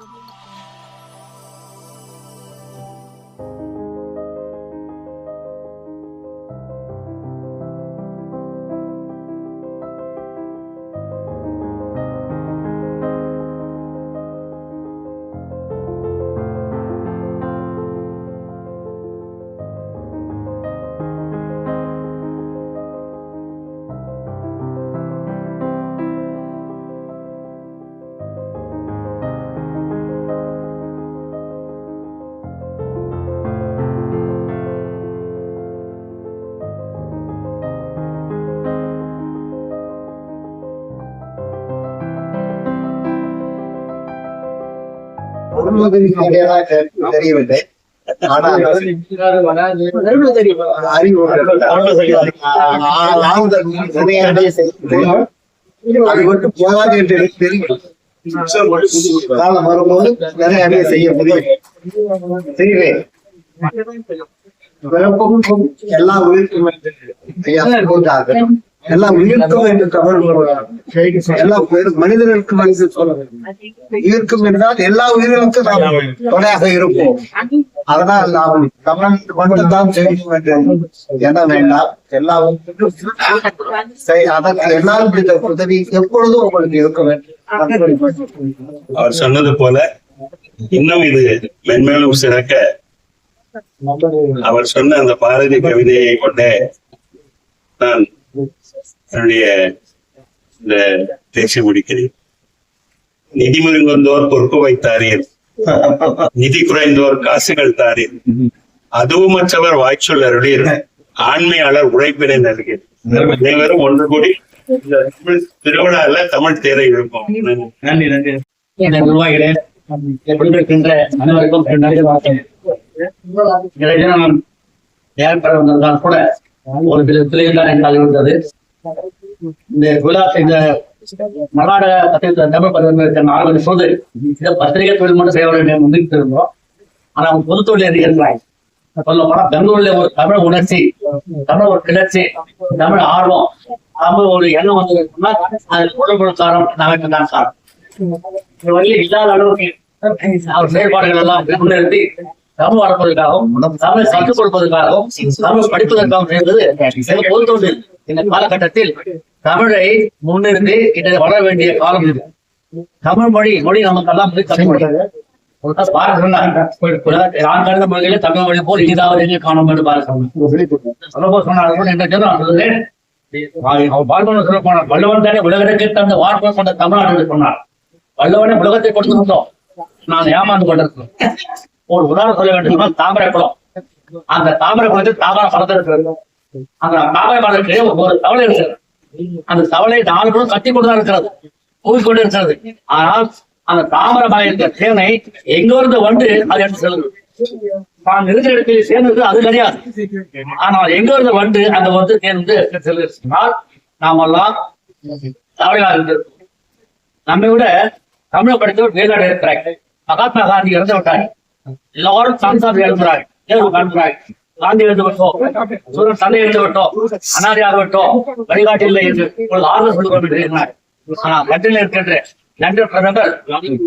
We'll be in தெரியவில்லை ஆனால் அறிவு அது மட்டும் போதாது என்று எனக்கு தெரியும் காலம் வரும்போது நிறைய அறிய செய்ய முடியும் செய்வேன் பிறப்பும் எல்லா உயிர்க்கும் ஐயா. எல்லா உயிர்க்கும் என்று தமிழ் எல்லா உயிர் மனிதர்களுக்கும் என்று சொல்ல உயிர்க்கும் என்றால் எல்லா உயிர்களுக்கும் நாம் துணையாக இருப்போம். அதனால் நாம் தமிழ் மட்டும்தான் செய்யும் என்று எண்ண வேண்டாம்? எல்லா அதற்கு என்னால் முடிந்த உதவி எப்பொழுதும் உங்களுக்கு இருக்க வேண்டும். அவர் சொன்னது போல இன்னும் இது மென்மேலும் சிறக்க. அவர் சொன்ன அந்த பாரதி கவிதையை கொண்டே நான் என்னுடைய இந்த பேசி முடிக்கிறேன் நிதி முருங்கந்தோர் பொறுப்பு வைத்தாரீர். நிதி குறைந்தோர் காசுகள் தாரீர் அதுவுமற்றவர் வாய்ச்சொல் அருளீர். ஆண்மையாளர் உழைப்பினை நல்கீர். அனைவரும் ஒன்று கூடி இந்த தமிழ் திருவிழால தமிழ் தேரை இழுப்போம். நன்றி. நன்றி. நிர்வாகிகளே அனைவருக்கும் நன்றி வந்ததால் கூட ஒரு தான் என்னால் இருந்தது இந்த விழா இந்த மகாநாட பத்திரிகை தமிழ் பதிவு நாலு போது இந்த பத்திரிகை தொழில் மட்டும் செய்ய வேண்டும் முன்னிட்டு இருந்தோம் ஆனா அவங்க பொது தொழில் அறிகிறாய் சொல்ல போனா பெங்களூர்ல ஒரு தமிழ் உணர்ச்சி தமிழ் ஒரு கிளர்ச்சி தமிழ் ஆர்வம் தமிழ் ஒரு எண்ணம் சொன்னா அதில் குழந்தை காரம் நமக்கு தான் வழியில் இல்லாத அளவுக்கு அவர் செயல்பாடுகள் எல்லாம் முன்னிறுத்தி தமிழ் வளர்ப்பதற்காகவும் தமிழ் கற்றுக் கொடுப்பதற்காகவும் தமிழ் படிப்பதற்காகவும் செய்தது சில பொது தொழில் இந்த காலகட்டத்தில் தமிழை முன்னிறுத்தி இதை வளர வேண்டிய காலம் இது. தமிழ் மொழி மொழி நமக்கெல்லாம் வந்து தமிழ் மொழி. ஒருத்தர் பாரத் சொன்னாங்க நான் கலந்த மொழியில தமிழ் மொழி போல் இனிதாவது காணும் என்று பாரத் சொன்னார்கள் என்ற பார்க்கணும் சொல்ல போனார். வல்லவன் தானே உலகத்துக்கு தந்த வார்த்தை கொண்ட தமிழ்நாடு சொன்னார். வல்லவனே உலகத்தை கொடுத்து வந்தோம். நான் ஏமாந்து கொண்டிருக்கிறோம். ஒரு உதாரணம் சொல்ல வேண்டும் தாமரை குளம். அந்த தாமரை குளத்தில் தாமரை மரத்தில் இருக்கிறது அந்த தாமரை மரத்திலே ஒரு தவளை இருக்கிறது அந்த தவளை நாலு பேரும் கட்டி கொண்டுதான் இருக்கிறது. கூவிக்கொண்டு இருக்கிறது. ஆனால் அந்த தாமரை மலை இருக்கிற எங்க இருந்து வந்து அது எடுத்து செல்லுது? நான் இருக்கிற இடத்தில் சேர்ந்தது அது கிடையாது. ஆனால் எங்க இருந்து வந்து அந்த வந்து தேன் வந்து எடுத்து எல்லாம் நாமெல்லாம் தவளையாக இருந்திருக்கோம் நம்மை விட தமிழ் படித்தவர் வேதாடு இருக்கிறார் மகாத்மா காந்தி இறந்து விட்டாங்க எல்லாரும் காந்தி எழுந்து விட்டோம் சூரன் தந்தை எழுந்து விட்டோம் அனாதையாக விட்டோம் வழிகாட்டு இல்லை என்று சொல்லுவோம் என்று எண்ணினார். ஆனா லண்டனில் இருக்கின்ற லண்டன் பிரதமர்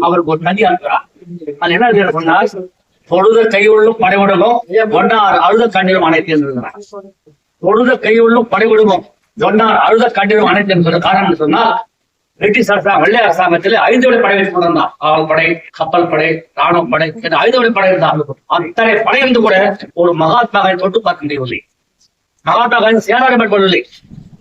அவருக்கு ஒரு நதி அனுப்புறார் அது என்ன சொன்னார் தொழுத கையுள்ளும் படைவிடலும் ஒன்னார் அழுத கண்ணீரும் அனைத்து என்றார் தொழுத கையுள்ளும் படைவிடுவோம் ஒன்னார் அழுத கண்ணீரும் அனைத்து என்பது காரணம் சொன்னால் பிரிட்டிஷ் அரசா வெள்ளை அரசாங்கத்தில் ஐந்து வழி படை வைத்துக் கொண்டிருந்தான். காவல் படை கப்பல் படை ராணுவ படை என்று ஐந்து வழி படை இருந்தான் அத்தனை படை இருந்து கூட ஒரு மகாத்மா காந்தி தொட்டு பார்க்க முடியவில்லை. மகாத்மா காந்தி சேனாரம் மேற்கொள்ளவில்லை.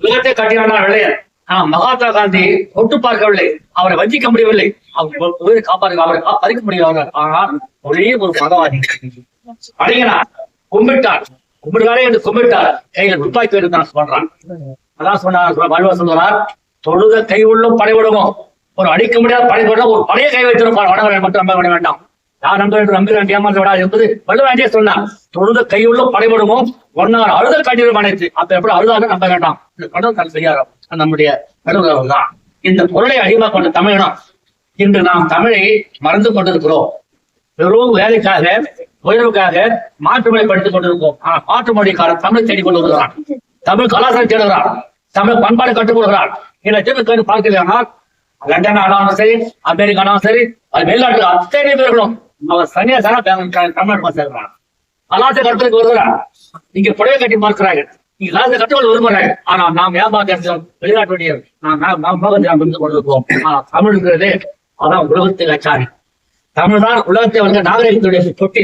உலகத்தை கட்டினார் வெள்ளையர் ஆனா மகாத்மா காந்தி தொட்டு பார்க்கவில்லை. அவரை வஞ்சிக்க முடியவில்லை. அவர் உயிரை காப்பாற்ற அவரை பறிக்க முடியவில்லை. ஆனால் ஒரே ஒரு மகவாதி அடையினார் கும்பிட்டார். கும்பிடுகாரே என்று கும்பிட்டார். கையில் துப்பாக்கி எடுத்தான் சொல்றான். அதான் சொன்னார் வள்ளுவர் சொல்றார் தொழுத கை படைபடுவோம். ஒரு அடிக்க முடியாத படை ஒரு பழைய கை வைத்திருப்பார் வடவரை மட்டும் நம்ப விட வேண்டாம். யார் நம்ப நம்புகிறேன் நம்பி ஏமாற்ற விடாது என்பது வள்ளுவரே சொன்னார். தொழுத கையுள்ளும் படைபடுவோம். ஒன்னார் அழுத கண்ணீர் அனைத்து அப்ப எப்படி அழுதாக நம்ப வேண்டாம். இந்த கடவுள் தன் செய்யாரோ நம்முடைய கடவுள் தான். இந்த பொருளை அடிமா கொண்ட தமிழனம் இன்று நாம் தமிழை மறந்து கொண்டிருக்கிறோம். வெறும் வேலைக்காக உயர்வுக்காக மாற்றுமொழி படித்துக் கொண்டிருக்கோம் ஆனா மாற்று மொழிக்காரன் தமிழை தேடி கொண்டு வருகிறான். தமிழ் கலாச்சாரம் தேடுகிறான். தமிழ் பண்பாடு கற்றுக் கொடுக்கிறான். இதை திரும்ப பார்க்கிறானால் லண்டன் ஆனாலும் சரி அமெரிக்கா ஆனாலும் சரி அது வெளிநாட்டு அத்தனை பேர்களும் அவர் சன்னியாசான தமிழ்நாட்டு சேர்க்கிறான் அலாச கருத்துக்கு வருகிறார் இங்க புடவை கட்டி பார்க்கிறார்கள் இங்க லாச கட்டுகள் விரும்புறாங்க ஆனா நாம் ஏமாத்த வெளிநாட்டுடைய நாம் நாம் நாம் பகுதி இருந்து கொண்டிருக்கோம் ஆனா தமிழ்ங்கிறது அதான் உலகத்தில் அச்சாரி தமிழ் தான் உலகத்தை வந்து நாகரிகத்துடைய தொட்டி.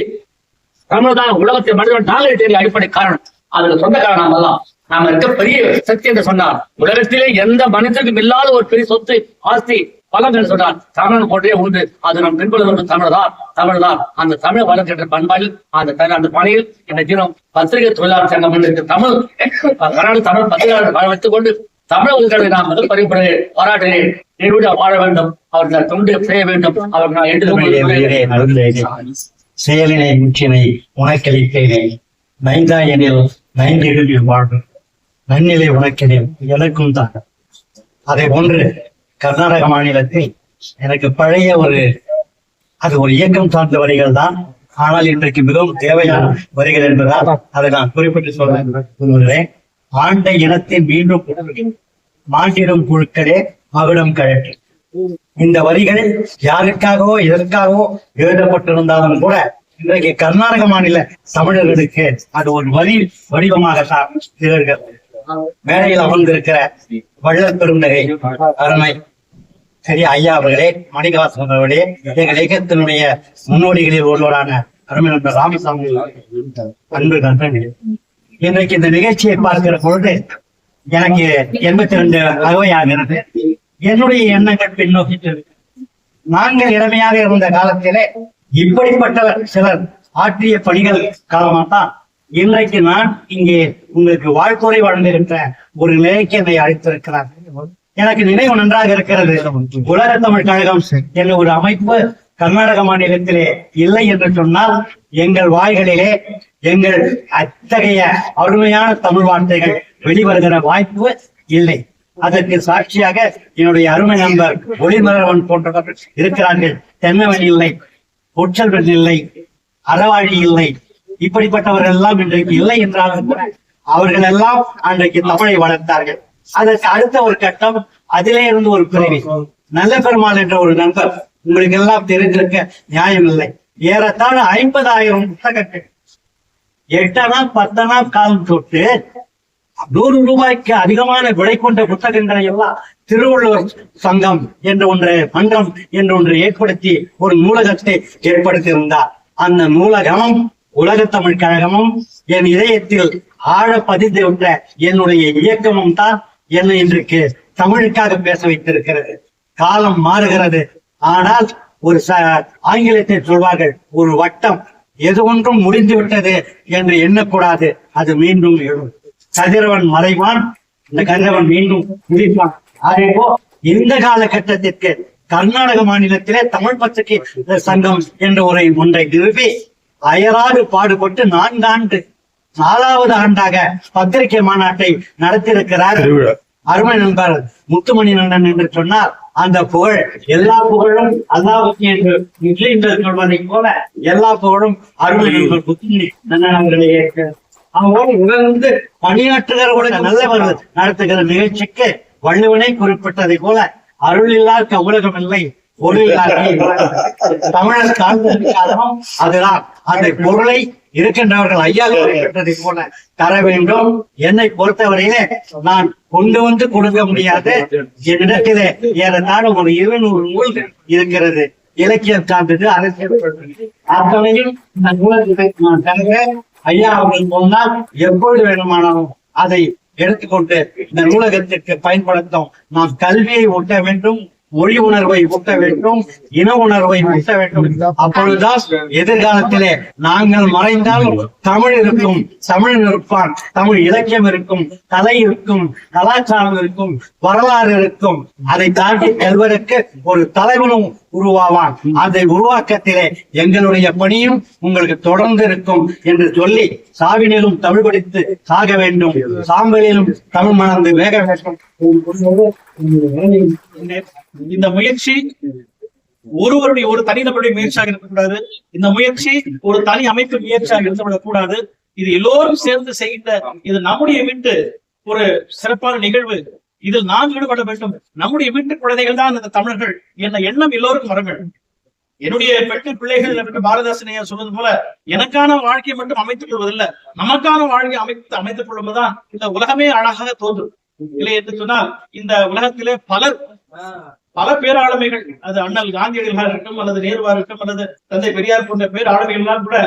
தமிழ் தான் உலகத்தை மனிதன் நாகரிகத்தின் அடிப்படை காரணம். அதுல சொந்த காரணம் தான். நாம இருக்க பெரிய சக்தி என்று சொன்னார். உலகத்திலே எந்த மனிதனுக்கும் இல்லாத ஒரு பெரிய சொத்து ஆஸ்தி பலம் என்று சொன்னார். தமிழ் போன்றே உண்டு. அது நம் பின்புலம் தமிழ் தான் தமிழ் தான் அந்த தமிழ் வளர்க்கின்ற பண்பாயில் அந்த த- அந்த பணியில் இந்த தினம் பத்திரிகை தொழிலாளர் சங்கம் என்று தமிழ் கர்நாடக தமிழ் பத்திரிகையாளர் வைத்துக் கொண்டு தமிழ் உயிர்களை நாம் முதல் பரிபடுகிறேன் பாராட்டுகிறேன் நீரோடு வாழ வேண்டும் அவர்கள் தொண்டு செய்ய வேண்டும் அவர் நான் என்று. செயலினை முற்றினை உனக்களித்தேனே. நைந்தா எனில் நைந்திடுவில் வாழும் நன்னிலை உனக்கெனில் எனக்கும் தான். அதை போன்று கர்நாடக மாநிலத்தில் எனக்கு பழைய ஒரு அது ஒரு இயக்கம் சார்ந்த வரிகள் தான். ஆனால் இன்றைக்கு மிகவும் தேவையான வரிகள் என்பதால் அதை நான் குறிப்பிட்டு சொல்ல விரும்புகிறேன். ஆண்ட இனத்தை மீண்டும் புணர்வு. மாண்டிடும் புழுக்களே மகுடம் கழட்டி இந்த வரிகள் யாருக்காகவோ எதற்காகவோ எழுதப்பட்டிருந்தாலும் கூட இன்றைக்கு கர்நாடக மாநில தமிழர்களுக்கு அது ஒரு வரி வடிவமாக தான் திகழ்கிறது. மேடையில் அமர்ந்திருக்கிற வள்ளல் பெருந்தகை அருமை சரி ஐயா அவர்களே மணிகாசன் அவர்களே எங்கள் இயக்கத்தினுடைய முன்னோடிகளில் ஒருவரான அருமை நண்பர் ராமசாமி அன்பு நண்பன் இன்றைக்கு இந்த நிகழ்ச்சியை பார்க்கிற பொழுது எனக்கு எண்பத்தி ரெண்டு அகவையாகிறது என்னுடைய எண்ணங்கள் பின்னோக்கி நாங்கள் இளமையாக இருந்த காலத்திலே இப்படிப்பட்டவர் சிலர் ஆற்றிய பணிகள் காரணமாகத்தான் இன்றைக்கு நான் இங்கே உங்களுக்கு வாழ்த்துறை வழங்கியிருக்கிற ஒரு நிலைக்கு என்னை அழைத்திருக்கிறார். எனக்கு நினைவு நன்றாக இருக்கிறது. உலக தமிழ் கழகம் என்ற ஒரு அமைப்பு கர்நாடக மாநிலத்திலே இல்லை என்று சொன்னால் எங்கள் வாய்களிலே எங்கள் அத்தகைய அருமையான தமிழ் வார்த்தைகள் வெளிவருகிற வாய்ப்பு இல்லை. அதற்கு சாட்சியாக என்னுடைய அருமை நண்பர் ஒளிமலரவன் போன்றவர்கள் இருக்கிறார்கள். தென்னவன் இல்லை பொற்றல்வன் இல்லை அறவாழி இல்லை இப்படிப்பட்டவர்கள் எல்லாம் இன்றைக்கு இல்லை என்றாலும் கூட அவர்கள் எல்லாம் அன்றைக்கு தமிழை வளர்த்தார்கள். அதற்கு அடுத்த ஒரு கட்டம் அதிலே இருந்து ஒரு பிறவி நல்ல பெருமாள் என்ற ஒரு நண்பர். உங்களுக்கு எல்லாம் தெரிஞ்சிருக்க நியாயம் இல்லை. ஏறத்தாழ ஐம்பதாயிரம் புத்தகங்கள். எட்டனா பத்தனா காலம் தொட்டு நூறு ரூபாய்க்கு அதிகமான விலை கொண்ட புத்தகங்களை எல்லாம் திருவள்ளுவர் சங்கம் என்ற ஒன்று மன்றம் என்ற ஒன்று ஏற்படுத்தி ஒரு நூலகத்தை ஏற்படுத்தியிருந்தார். அந்த நூலகம் உலக தமிழ் கழகமும் என் இதயத்தில் ஆழ பதிந்து உள்ள என்னுடைய இயக்கமும் தான் என்னை இன்றைக்கு தமிழுக்காக பேச வைத்திருக்கிறது. காலம் மாறுகிறது. ஆனால் ஒரு ச ஆங்கிலத்தில் சொல்வார்கள் ஒரு வட்டம் எது ஒன்றும் முடிந்து விட்டது என்று எண்ணக்கூடாது அது மீண்டும் எழும். கதிரவன் மறைவான் இந்த கதிரவன் மீண்டும் முடிப்பான் அதேபோ இந்த காலகட்டத்திற்கு கர்நாடக மாநிலத்திலே தமிழ் பத்திரிகை சங்கம் என்ற ஒரு ஒன்றை நிறுவி அயராது பாடுபட்டு நான்காண்டு நாலாவது ஆண்டாக பத்திரிகை மாநாட்டை நடத்தியிருக்கிறார் அருமை நண்பர் முத்துமணி நண்பன் என்று சொன்னார் அந்த புகழ் எல்லா புகழும் அல்லாவுக்கு என்று என்று சொல்வதை போல எல்லா புகழும் அருமை நண்பர் முத்துமணி நண்பன் அவர்களே அவரோடு உணர்ந்து பணியாற்றுகிற கூட நல்லவர் நடத்துகிற நிகழ்ச்சிக்கு வள்ளுவனை குறிப்பிட்டதை போல அருள் இல்லாத உலகம் இல்லை பொருள் தமிழர் அதுதான். அந்த பொருளை இருக்கின்றவர்கள் ஐயா குறிப்பிட்டதை போல தர வேண்டும். என்னை பொறுத்தவரையிலே நான் கொண்டு வந்து கொடுக்க முடியாது. என்னிடத்திலே ஏறத்தாழ ஒரு இருநூறு நூல் இருக்கிறது. இலக்கியம் சார்ந்தது அரசியல் அத்தனையும் இந்த நூலகத்தை நான் தருக. ஐயா அவர்கள் சொன்னால் எப்பொழுது வேணுமானாலும் அதை எடுத்துக்கொண்டு இந்த நூலகத்திற்கு பயன்படுத்தும் நாம் கல்வியை ஒட்ட வேண்டும். மொழி உணர்வை ஊட்ட வேண்டும் இன உணர்வை ஊட்ட வேண்டும். அப்பொழுதுதான் எதிர்காலத்திலே நாங்கள் மறைந்தால் தமிழ் இருக்கும் தமிழ் இருப்பான் தமிழ் இலக்கியம் இருக்கும் கலை இருக்கும் கலாச்சாரம் இருக்கும் வரலாறு இருக்கும். அதை தாண்டி செல்வதற்கு ஒரு தலைவனும் உருவாவான். அதை உருவாக்கத்திலே எங்களுடைய பணியும் உங்களுக்கு தொடர்ந்து இருக்கும் என்று சொல்லி சாவினிலும் தமிழ் படித்து சாக வேண்டும். சாம்பலிலும் தமிழ் மணந்து வேக வேண்டும். இந்த முயற்சி ஒருவருடைய ஒரு தனிநபருடைய முயற்சியாக இருக்கக்கூடாது. இந்த முயற்சி ஒரு தனி அமைப்பு முயற்சியாக இருந்துவிடக் கூடாது இது எல்லோரும் சேர்ந்து செய்கின்ற இது நம்முடைய வீட்டு ஒரு சிறப்பான நிகழ்வு. இதில் நாம் ஈடுபட வேண்டும். நம்முடைய வீட்டு குழந்தைகள் தான் இந்த தமிழர்கள் என்ற எண்ணம் எல்லோருக்கும் வர வேண்டும். என்னுடைய பெட்டு பிள்ளைகள் என்று பாரதாசனையா சொன்னது போல எனக்கான வாழ்க்கையை மட்டும் அமைத்துக் கொள்வதில்லை நமக்கான வாழ்க்கையை அமைத்து அமைத்துக் கொள்வதுதான் இந்த உலகமே அழகாக தோன்றும். இல்லை என்று சொன்னால் இந்த உலகத்திலே பலர் பல பேராளுமைகள் அது அண்ணல் காந்தியடிகளாக இருக்கும் அல்லது நேருவா இருக்கும் அல்லது தந்தை பெரியார் போன்ற பேராளுமைகள்லாம் கூட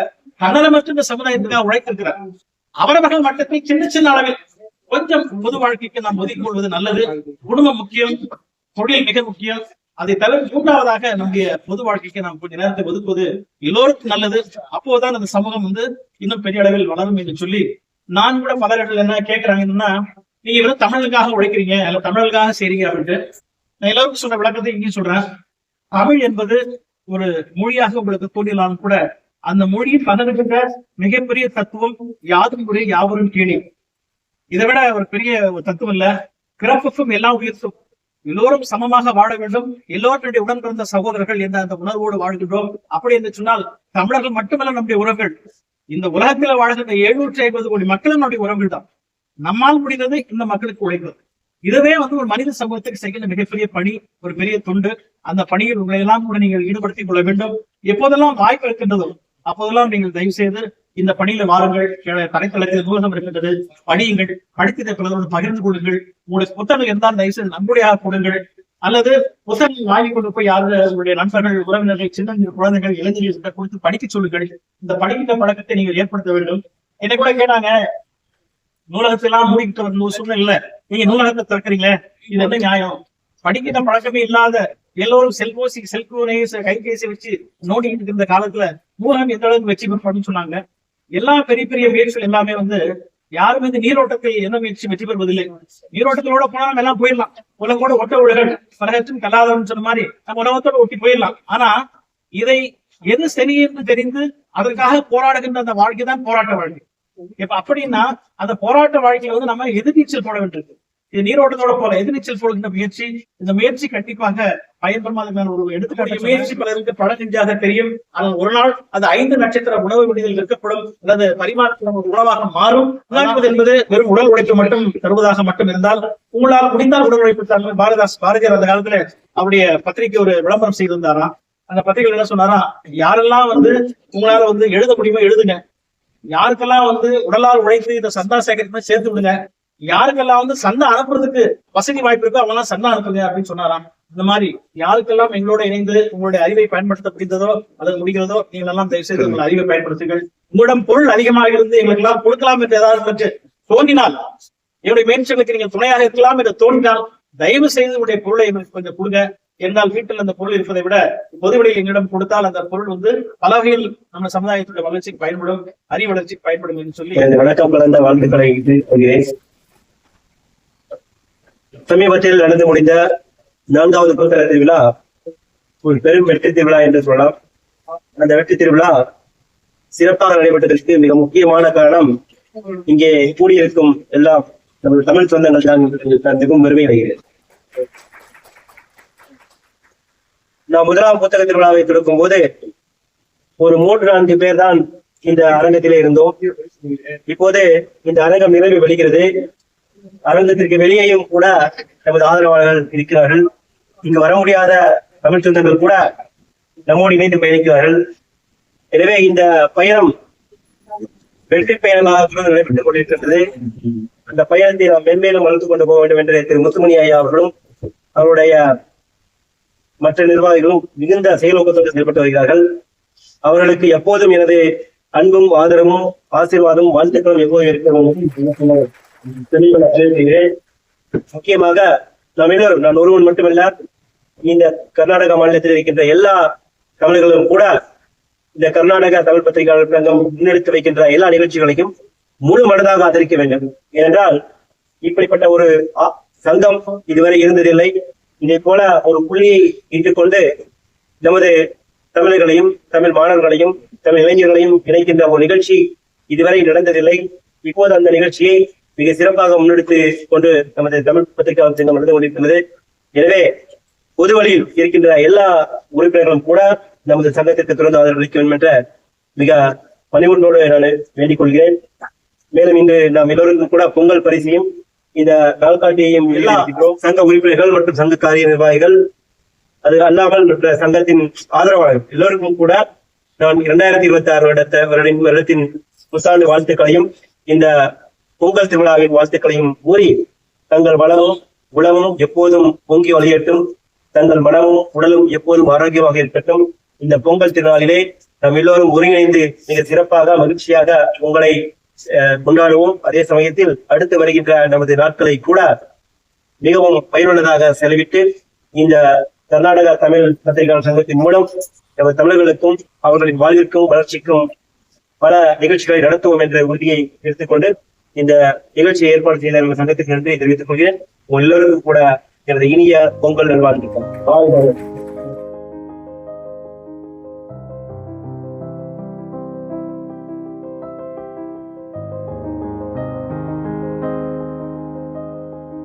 தன்னலமற்ற இந்த சமுதாயத்துக்காக உழைத்திருக்கிறார். அவரவர்கள் மட்டத்தில் சின்ன சின்ன அளவில் கொஞ்சம் பொது வாழ்க்கைக்கு நாம் ஒதுக்கிக் கொள்வது நல்லது. குடும்பம் முக்கியம் தொழில் மிக முக்கியம். அதை தவிர மூன்றாவதாக நம்முடைய பொது வாழ்க்கைக்கு நாம் கொஞ்ச நேரத்தை ஒதுக்குவது எல்லோருக்கும் நல்லது. அப்போதுதான் அந்த சமூகம் வந்து இன்னும் பெரிய அளவில் வளரும் என்று சொல்லி நான் கூட பலர்கள் என்ன கேட்கறாங்க என்னன்னா நீங்க வெறும் தமிழுக்காக உழைக்கிறீங்க அல்ல தமிழுக்காக செய்றீங்க அப்படின்ட்டு. நான் எல்லாருக்கும் சொன்ன விளக்கத்தை இங்கேயும் சொல்றேன். தமிழ் என்பது ஒரு மொழியாக உங்களுக்கு தோன்றினாலும் கூட அந்த மொழியில் பகிர்கின்ற மிகப்பெரிய தத்துவம் யாதும் முறை யாவரும் கேள்வி இதை விட ஒரு பெரிய தத்துவம் இல்ல. பிறப்புக்கும் எல்லா உயிர்த்தும் எல்லோரும் சமமாக வாழ வேண்டும். எல்லோருடைய உடன் பிறந்த சகோதரர்கள் என்ற அந்த உணர்வோடு வாழ்கின்றோம். அப்படி என்று சொன்னால் தமிழர்கள் மட்டுமல்ல நம்முடைய உறவுகள். இந்த உலகத்தில் வாழ்கின்ற எழுநூற்றி ஐம்பது கோடி மக்களும் நம்முடைய உறவுகள் தான். நம்மால் முடிந்தது இந்த மக்களுக்கு உழைப்பது. இதுவே வந்து ஒரு மனித சமூகத்துக்கு செய்கின்ற மிகப்பெரிய பணி ஒரு பெரிய தொண்டு. அந்த பணியில் உங்களை எல்லாம் கூட நீங்கள் ஈடுபடுத்திக் கொள்ள வேண்டும். எப்போதெல்லாம் வாய்ப்பு இருக்கின்றதோ அப்போதெல்லாம் நீங்கள் தயவு செய்து இந்த பணியில வாருங்கள். தரைத்தளத்தில் நூலகம் இருக்கின்றது. படியுங்கள். படித்த பிறரோடு பகிர்ந்து கொள்ளுங்கள். உங்களுக்கு புத்தகங்கள் இருந்தால் தயவு செய்து நன்கொடையாக கொடுங்கள். அல்லது புத்தகங்கள் வாங்கி கொண்டு போய் யாரு உங்களுடைய நண்பர்கள் உறவினர்கள் சின்ன குழந்தைகள் இளைஞர்கள் குறித்து படிக்க சொல்லுங்கள். இந்த படிக்கின்ற பழக்கத்தை நீங்கள் ஏற்படுத்த வேண்டும். என்னை கூட கேட்டாங்க நூலகத்தெல்லாம் மூடிக்கிட்டு வர சூழ்நிலை நீங்க நூலகத்தை திறக்கிறீங்களே இது என்ன நியாயம்? படிக்கின்ற பழக்கமே இல்லாத எல்லோரும் செல்போசி செல்போனை கைபேசி வச்சு நோண்டிக்கிட்டு இருந்த காலத்துல நூலகம் எந்த அளவுக்கு வெற்றி பெறும் சொன்னாங்க. எல்லா பெரிய பெரிய முயற்சிகள் எல்லாமே வந்து யாருமே இந்த நீரோட்டத்தில் என்ன முயற்சி வெற்றி பெறுவதில்லை. நீரோட்டத்தோட போனா நம்ம எல்லாம் போயிடலாம். உலகோட ஒட்ட உலகள் பலகற்றும் கல்லாதவன் சொன்ன மாதிரி நம்ம உலகத்தோட ஒட்டி போயிடலாம். ஆனா இதை எது சரி என்று தெரிந்து அதற்காக போராடுகின்ற அந்த வாழ்க்கை தான் போராட்ட வாழ்க்கை. இப்ப அப்படின்னா அந்த போராட்ட வாழ்க்கையில வந்து நம்ம எதிர்நீச்சல் போட வேண்டியிருக்கு. இது நீரோட்டத்தோட போல எதிர்நீச்சல் போடுகின்ற முயற்சி? இந்த முயற்சி கண்டிப்பாக பயன்பெறுமாத ஒரு எடுத்துக்காட்டு முயற்சி பலருக்கு பல நெஞ்சாக தெரியும். அது ஒரு நாள் அது ஐந்து நட்சத்திர உணவு விடுதல் இருக்கப்படும் அல்லது பரிமாற்றம் ஒரு உணவாக மாறும். உணவு என்பது வெறும் உடல் உழைப்பு மட்டும் தருவதாக மட்டும் இருந்தால் உங்களால் முடிந்தால் உடல் உழைப்பு தாங்கள் பாரதாஸ் பாரதியார் அந்த காலத்துல அவருடைய பத்திரிகை ஒரு விளம்பரம் செய்திருந்தாராம் அந்த பத்திரிகை என்ன சொன்னாரா? யாரெல்லாம் வந்து உங்களால வந்து எழுத முடியுமோ எழுதுங்க. யாருக்கெல்லாம் வந்து உடலால் உழைத்து இந்த சந்தா சேகரிப்பு சேர்த்து விடுங்க. யாருக்கெல்லாம் வந்து சண்டை அனுப்புறதுக்கு வசதி வாய்ப்பு இருக்கோ அவங்க எல்லாம் அனுப்புங்க அப்படின்னு சொன்னாராம் இந்த மாதிரி யாருக்கெல்லாம் எங்களோட இணைந்து உங்களுடைய அறிவை பயன்படுத்த முடிந்ததோ அல்லது முடிகிறதோ நீங்கள் எல்லாம் தயவு செய்து உங்கள் அறிவை பயன்படுத்துங்கள் உங்களிடம் பொருள் அதிகமாக இருந்து எங்களுக்கு எல்லாம் கொடுக்கலாம் என்று ஏதாவது பற்றி தோன்றினால் என்னுடைய முயற்சிகளுக்கு நீங்கள் துணையாக இருக்கலாம் என்று தோன்றினால் தயவு செய்து உங்களுடைய பொருளை எங்களுக்கு கொஞ்சம் கொடுங்க என்றால் வீட்டில் அந்த பொருள் இருப்பதை விட பொதுவெளியில் எங்களிடம் கொடுத்தால் அந்த பொருள் வந்து பல வகையில் நம்ம சமுதாயத்துடைய வளர்ச்சிக்கு பயன்படும் அறிவு வளர்ச்சிக்கு பயன்படும் என்று சொல்லி வணக்கம் கலந்த வாழ்த்துக்களை சமீபத்தில் நடந்து முடிந்த நான்காவது கூட்டர திருவிழா ஒரு பெரும் வெற்றி திருவிழா என்று சொல்லலாம். அந்த வெற்றி திருவிழா சிறப்பாக நடைபெற்றதற்கு மிக முக்கியமான காரணம் இங்கே கூடியிருக்கும் எல்லா நமது தமிழ் சொந்தங்கள் தான் நான் மிகவும் பெருமை அடைகிறேன் நான் முதலாம் புத்தக திருவிழாவை துறக்கும் போது ஒரு மூன்று நான்கு பேர் தான் இந்த அரங்கத்திலே இருந்தோம். இப்போது இந்த அரங்கம் நிறைவு வெளிகிறது அரங்கத்திற்கு வெளியேயும் கூட நமது ஆதரவாளர்கள் இருக்கிறார்கள். இங்கு வர முடியாத தமிழ் சொந்தங்கள் கூட நம்மோடு இணைந்து பயணிக்கிறார்கள். எனவே இந்த பயணம் வெற்றி பயணமாக நடைபெற்றுக் கொண்டிருக்கின்றது. அந்த பயணத்தை நாம் மென்மேலும் வளர்த்துக் கொண்டு போக வேண்டும் என்று திரு முத்துமணி ஐயா அவர்களும் அவருடைய மற்ற நிர்வாகிகளும் மிகுந்த செயலோக்கத்தோடு செயல்பட்டு வருகிறார்கள். அவர்களுக்கு எப்போதும் எனது அன்பும் ஆதரவும் ஆசீர்வாதமும் வாழ்த்துக்களும் எப்போதும் இருக்கிறோம் தெரிவிக்கிறேன் முக்கியமாக நாம் எல்லோரும் நான் ஒருவன் மட்டுமல்ல இந்த கர்நாடக மாநிலத்தில் இருக்கின்ற எல்லா தமிழர்களும் கூட இந்த கர்நாடக தமிழ் பத்திரிகையாளர் சங்கம் முன்னெடுத்து வைக்கின்ற எல்லா நிகழ்ச்சிகளையும் முழு மனதாக ஆதரிக்க வேண்டும். ஏனென்றால் இப்படிப்பட்ட ஒரு சங்கம் இதுவரை இருந்ததில்லை. இதை போல ஒரு புள்ளியை இட்டுக்கொண்டு நமது தமிழர்களையும் தமிழ் மாணவர்களையும் தமிழ் இளைஞர்களையும் இணைக்கின்ற ஒரு நிகழ்ச்சி இதுவரை நடந்ததில்லை. இப்போது அந்த நிகழ்ச்சியை மிக சிறப்பாக முன்னெடுத்து கொண்டு நமது தமிழ் பத்திரிகையாளர் சங்கம் நடந்து கொண்டிருக்கிறது எனவே பொது வழியில் இருக்கின்ற எல்லா உறுப்பினர்களும் கூட நமது சங்கத்திற்கு தொடர்ந்து ஆதரவு அளிக்க வேண்டும் என்ற மிக பணிவுள்ளோடு நான் வேண்டிக் கொள்கிறேன். மேலும் இன்று நாம் எல்லோருக்கும் கூட பொங்கல் பரிசையும் இந்த நாள்காட்டியையும் எல்லா சங்க உறுப்பினர்கள் மற்றும் சங்க காரிய நிர்வாகிகள் அது அல்லாமல் மற்ற சங்கத்தின் ஆதரவாளர்கள் எல்லோருக்கும் கூட நான் இரண்டாயிரத்தி இருபத்தி ஆறு வருடத்த வருடத்தின் புத்தாண்டு வாழ்த்துக்களையும் இந்த பொங்கல் திருவிழாவின் வாழ்த்துக்களையும் கூறி தங்கள் வளமும் உளமும் எப்போதும் பொங்கி வழியட்டும். தங்கள் மனமும் உடலும் எப்போதும் ஆரோக்கியமாக இருக்கட்டும். இந்த பொங்கல் திருநாளிலே நாம் எல்லோரும் ஒருங்கிணைந்து மிக சிறப்பாக மகிழ்ச்சியாக உங்களை கொண்டாடுவோம். அதே சமயத்தில் அடுத்து வருகின்ற நமது நாட்களை கூட மிகவும் பயனுள்ளதாக செலவிட்டு இந்த கர்நாடக தமிழ் பத்திரிகையாளர் சங்கத்தின் மூலம் நமது தமிழர்களுக்கும் அவர்களின் வாழ்விற்கும் வளர்ச்சிக்கும் பல நிகழ்ச்சிகளை நடத்துவோம் என்ற உறுதியை எடுத்துக்கொண்டு இந்த நிகழ்ச்சியை ஏற்பாடு செய்த சங்கத்திற்கு நன்றி தெரிவித்துக் கொள்கிறேன். உங்கள் எல்லோருக்கும் கூட எனது இனிய பொங்கல் நல்வாழ்த்துக்கள்.